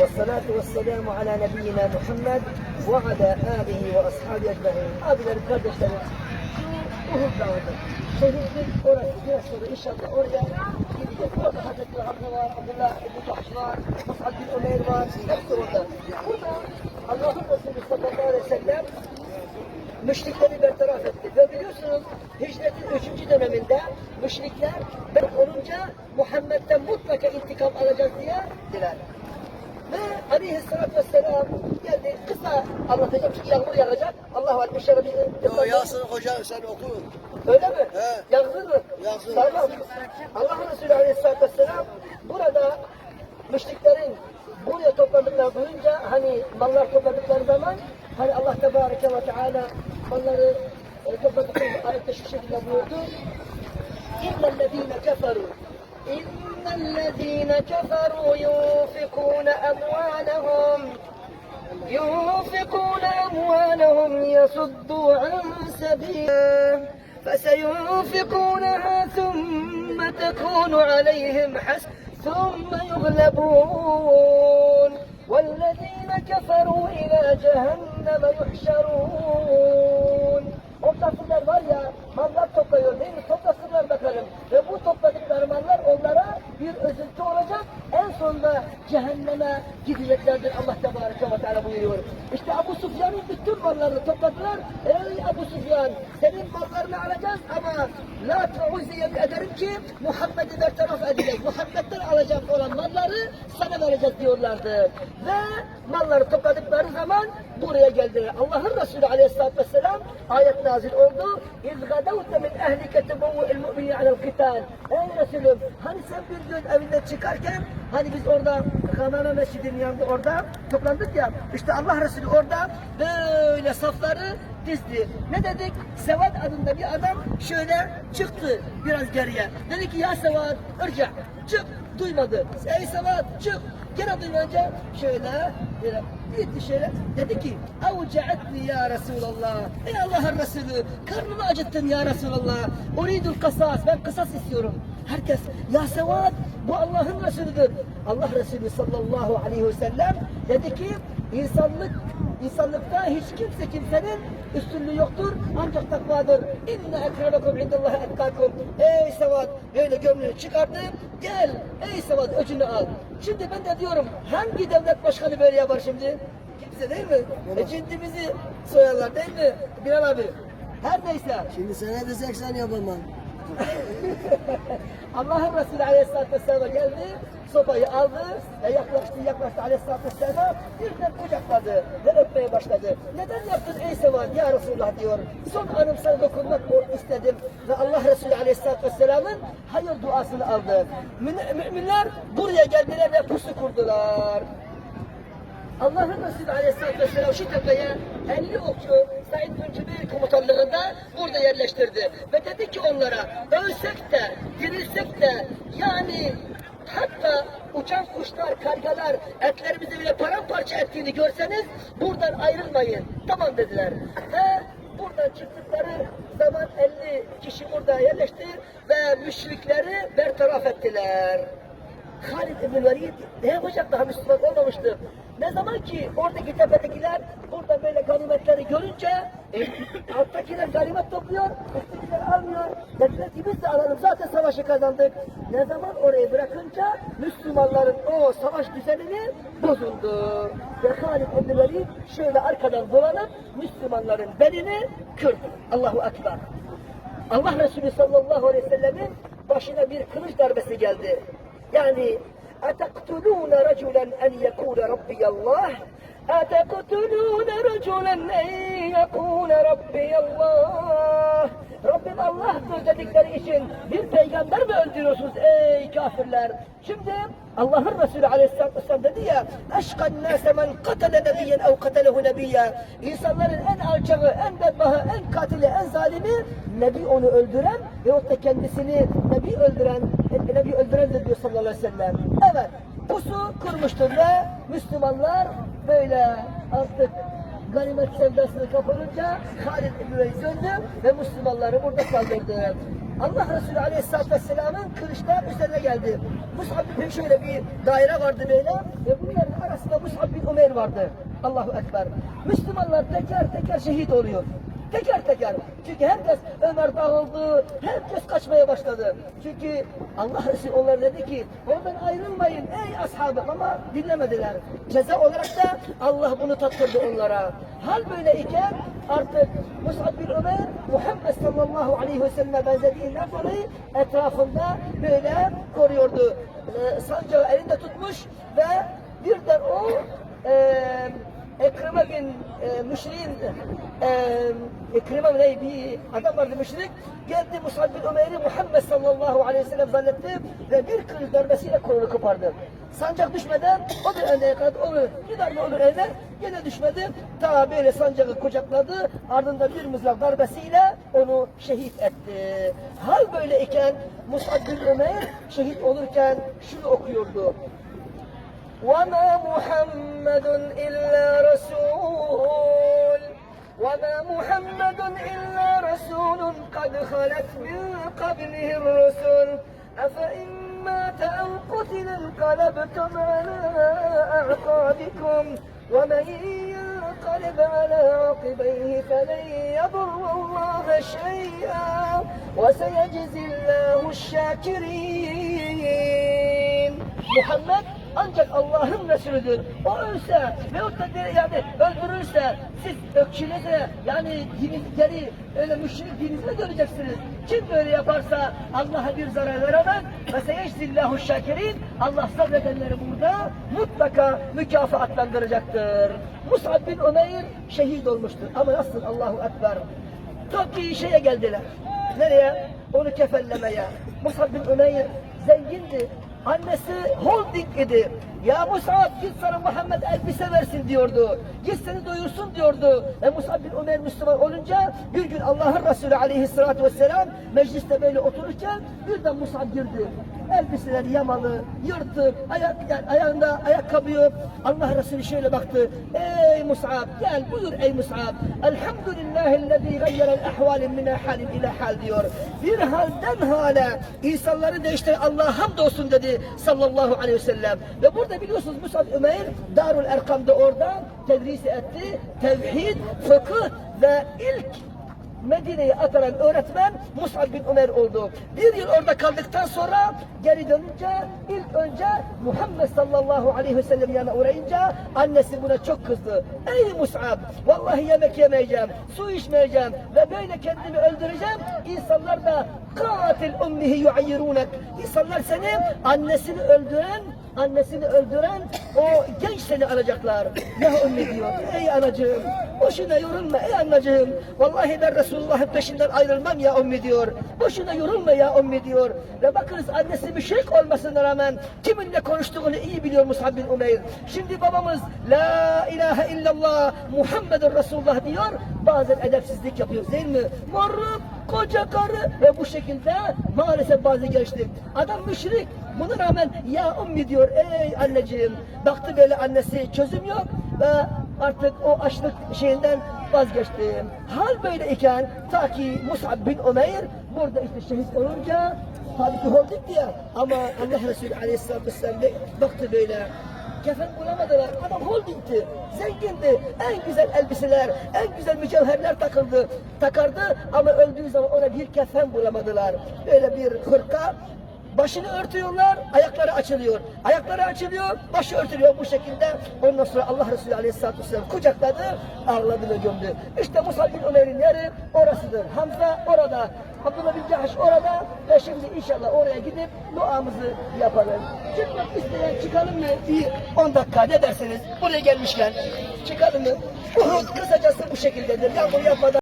والصلاة والسلام على نبينا محمد وعلى آله وأصحابه أجمعين. Abilerim, kardeşlerim, şu Uhud Dağı'dır. Şehitlik orası, biraz sonra inşallah oraya gideceğiz. Orada Hazreti Hamza var, Abdullah İbni Cahş var, Mus'ab bin Ömer var, hepsi orada. Burada Allah'ın Resulü sallallahu aleyhi ve sellem müşrikleri bertaraf etti. Ve biliyorsunuz hicretin üçüncü döneminde müşrikler ben olunca Muhammed'den mutlaka intikam alacağız diye dediler. Ve aleyhissalatü vesselam geldi. Kısa anlatacağım çünkü yağmur yağacak. Allah var inşallah bizi Yo, Yasin Hoca sen oku. Öyle mi? He. Yağmur mu? Yağsın. Tamam. Allah Resulü aleyhissalatü vesselam burada müşriklerin buraya topladıklarını duyunca hani mallar topladıkları zaman hani Allah Tebareke ve Teala malları e, topladıkları ayette şu şekilde buyurdu. إن الذين كفروا إن الذين كفروا ينفقون أموالهم ينفقون أموالهم يصدوا عن سبيله فسينفقونها ثم تكون عليهم حسن ثم يغلبون. والذين كفروا إلى جهنم يحشرون. Mallar topluyor değil mi? Toplasınlar bakalım. Ve bu topladıkları mallar onlara bir özüntü olacak. Sonunda cehenneme gideceklerdir Allah Tebareke ve Teala buyuruyor. İşte Abu Sufyan'ın bütün mallarını topladılar. Ey Abu Sufyan senin mallarını alacağız ama la tu'uzi ederim ki Muhammed'i bertaraf edeceğiz. Muhammed'den alacak olan malları sana vereceğiz diyorlardı. Ve malları topladıkları zaman buraya geldiler. Allah'ın Resulü Aleyhisselatü Vesselam ayet nazil oldu. İz gadavte min ehlike tebuvve'il mu'mini alel kıtal. Ey Resulüm hani sen bir gün evinden çıkarken hani biz orada Kanana Mescidinin yanında orada toplandık ya işte Allah Resulü orada böyle safları dizdi. Ne dedik? Sevat adında bir adam şöyle çıktı biraz geriye. Dedi ki ya Sevat ırca çık duymadı. Ey Sevat çık Gene duyunca şöyle böyle gitti şöyle dedi ki Avca'etni ya Resulallah Ey Allah'ın Resulü karnımı acıttın ya Resulallah Uridul kasas ben kısas istiyorum Herkes ya Sevat bu Allah'ın Resulüdür Allah Resulü sallallahu aleyhi ve sellem dedi ki insanlık insanlıkta hiç kimse kimsenin üstünlüğü yoktur ancak takvadır. İnne ekremekum indallahi etkakum. Ey Sevat böyle gömleğini çıkardı. Gel ey Sevat öcünü al. Şimdi ben de diyorum hangi devlet başkanı böyle yapar şimdi? Kimse değil mi? E cindimizi soyarlar değil mi? Bilal abi. Her neyse. Şimdi sana desek sen yapamam. Allah'ın Resulü Aleyhisselatü Vesselam'a geldi, sopayı aldı, ve yaklaştı, yaklaştı Aleyhisselatü Vesselam'a, birden kucakladı ve öpmeye başladı. Neden yaptın ey Sevan ya Resulullah diyor. Son anım sana dokunmak istedim ve Allah Resulü Aleyhisselatü Vesselam'ın hayır duasını aldı. Mümin- Müminler buraya geldiler ve pusu kurdular. Allah'ın Resulü Aleyhisselatü Vesselam şu tepeye 50 okçu Said bin Cübeyr komutanlığında burada yerleştirdi. Ve dedi ki onlara ölsek de dirilsek de yani hatta uçan kuşlar, kargalar etlerimizi bile paramparça ettiğini görseniz buradan ayrılmayın. Tamam dediler. Ve buradan çıktıkları zaman 50 kişi burada yerleşti ve müşrikleri bertaraf ettiler. Halid ibn Velid ne yapacak daha Müslüman olmamıştı. Ne zaman ki oradaki tepedekiler burada böyle görünce e, alttakiler ganimet topluyor, üsttekiler almıyor. Dediler ki biz de alalım zaten savaşı kazandık. Ne zaman orayı bırakınca Müslümanların o savaş düzenini bozuldu. Ve Halid ibn Velid şöyle arkadan dolanıp Müslümanların belini kırdı. Allahu Ekber. Allah Resulü sallallahu aleyhi ve sellemin başına bir kılıç darbesi geldi. Yani أتقتلون رجلا أن يقول ربي الله أتقتلون رجلا أن يقول ربي الله Rabbim Allah'tır dedikleri için bir peygamber mi öldürüyorsunuz ey kafirler? Şimdi Allah'ın Resulü Aleyhisselatü Vesselam dedi ya Eşkan nâse men katale nebiyyen ev katelehu nebiyya İnsanların en alçağı, en bedbahı, en katili, en zalimi Nebi onu öldüren veyahut da kendisini Nebi öldüren Nebi öldürendir diyor sallallahu aleyhi ve sellem. Evet pusu kurmuştur ve Müslümanlar böyle artık ganimet sevdasını kapılınca Halid İbni döndü ve Müslümanları burada kaldırdı. Allah Resulü Aleyhisselatü Vesselam'ın kılıçlar üzerine geldi. Mus'ab bin şöyle bir daire vardı böyle ve bunların arasında Mus'ab bin Ömer vardı. Allahu Ekber. Müslümanlar teker teker şehit oluyor. Teker teker. Çünkü herkes Ömer dağıldı, herkes kaçmaya başladı. Çünkü Allah Resulü onlara dedi ki oradan ayrılmayın ey ashabım ama dinlemediler. Ceza olarak da Allah bunu tattırdı onlara. Hal böyleyken artık Mus'ab bin Ömer Muhammed sallallahu aleyhi ve selleme benzediğinden dolayı etrafında böyle koruyordu. Ee, sancağı elinde tutmuş ve birden o eee Ekrime bin e, Müşrik'in e, Ekrime ne bir adam vardı müşrik geldi Musab bin Ömer'i Muhammed sallallahu aleyhi ve sellem zannetti ve bir kılıç darbesiyle kolunu kopardı. Sancak düşmeden o bir önüne kadar onu bir darbe olur eline yine düşmedi. Ta böyle sancağı kucakladı ardından bir mızrak darbesiyle onu şehit etti. Hal böyleyken Musab bin Ömer şehit olurken şunu okuyordu. وما محمد إلا رسول. وما محمد إلا رسول قد خلت من قبله الرسل. أفإن مات أو قتل انقلبتم على أعقابكم. ومن ينقلب على عقبيه فلن يضر الله شيئا. وسيجزي الله الشاكرين. محمد؟ Ancak Allah'ın Resulüdür. O ölse veyahut da yani öldürürse siz ökçünüze yani diniz geri öyle müşrik dininize döneceksiniz. Kim böyle yaparsa Allah'a bir zarar veremez. Ve seyeczillahu şakirin Allah sabredenleri burada mutlaka mükafatlandıracaktır. Mus'ab bin Ömeyr şehit olmuştur. Ama nasıl Allahu Ekber. Çok iyi şeye geldiler. Nereye? Onu kefenlemeye. Musab bin Ömeyr zengindi. Annesi holding idi. Ya Musab git sana Muhammed elbise versin diyordu. Git seni doyursun diyordu. Ve Musab bin Ömer Müslüman olunca bir gün Allah'ın Resulü aleyhissalatü vesselam mecliste böyle otururken birden Musab girdi. Elbiseleri yamalı, yırtık, ayak, yani ayağında ayakkabı yok. Allah Resulü şöyle baktı. Ey Musab gel buyur ey Musab. Elhamdülillahillezî gayyerel ehvalin mine halin ile hal diyor. Bir halden hale insanları değiştiren Allah'a hamdolsun dedi sallallahu aleyhi ve sellem. Ve burada biliyorsunuz Musab Ömer Darul Erkam'da orada tedris etti. Tevhid, fıkıh ve ilk Medine'ye atanan öğretmen Mus'ab bin Ömer oldu. Bir yıl orada kaldıktan sonra geri dönünce ilk önce Muhammed sallallahu aleyhi ve sellem yanına uğrayınca annesi buna çok kızdı. Ey Mus'ab vallahi yemek yemeyeceğim, su içmeyeceğim ve böyle kendimi öldüreceğim. İnsanlar da katil ummihi yuayyirunek. İnsanlar seni annesini öldüren annesini öldüren o genç seni alacaklar. Ya ummi diyor. Ey anacığım boşuna yorulma ey anacığım. Vallahi ben Resulullah'ın peşinden ayrılmam ya ummi diyor. Boşuna yorulma ya ummi diyor. Ve bakınız annesi müşrik olmasına rağmen kiminle konuştuğunu iyi biliyor Musab bin Umeyr. Şimdi babamız La ilahe illallah Muhammedun Resulullah diyor. Bazen edepsizlik yapıyor değil mi? Moruk koca karı ve bu şekilde maalesef bazı gençlik. Adam müşrik. Buna rağmen ya ummi diyor ey anneciğim. Baktı böyle annesi çözüm yok ve artık o açlık şeyinden vazgeçti. Hal böyleyken ta ki Mus'ab bin Ömeyr burada işte şehit olunca tabii ki olduk diye ama Allah Resulü Aleyhisselatü Vesselam baktı böyle kefen bulamadılar. Adam holdingti, zengindi. En güzel elbiseler, en güzel mücevherler takıldı, takardı ama öldüğü zaman ona bir kefen bulamadılar. Böyle bir hırka Başını örtüyorlar, ayakları açılıyor. Ayakları açılıyor, başı örtülüyor bu şekilde. Ondan sonra Allah Resulü Aleyhisselatü Vesselam kucakladı, ağladı ve gömdü. İşte Musa bin Ömer'in yeri orasıdır. Hamza orada, Abdullah bin Cahş orada ve şimdi inşallah oraya gidip duamızı yapalım. Çıkmak isteyen çıkalım mı? Bir 10 dakika ne dersiniz? Buraya gelmişken çıkalım mı? Uhud kısacası bu şekildedir. Yağmur yapmadan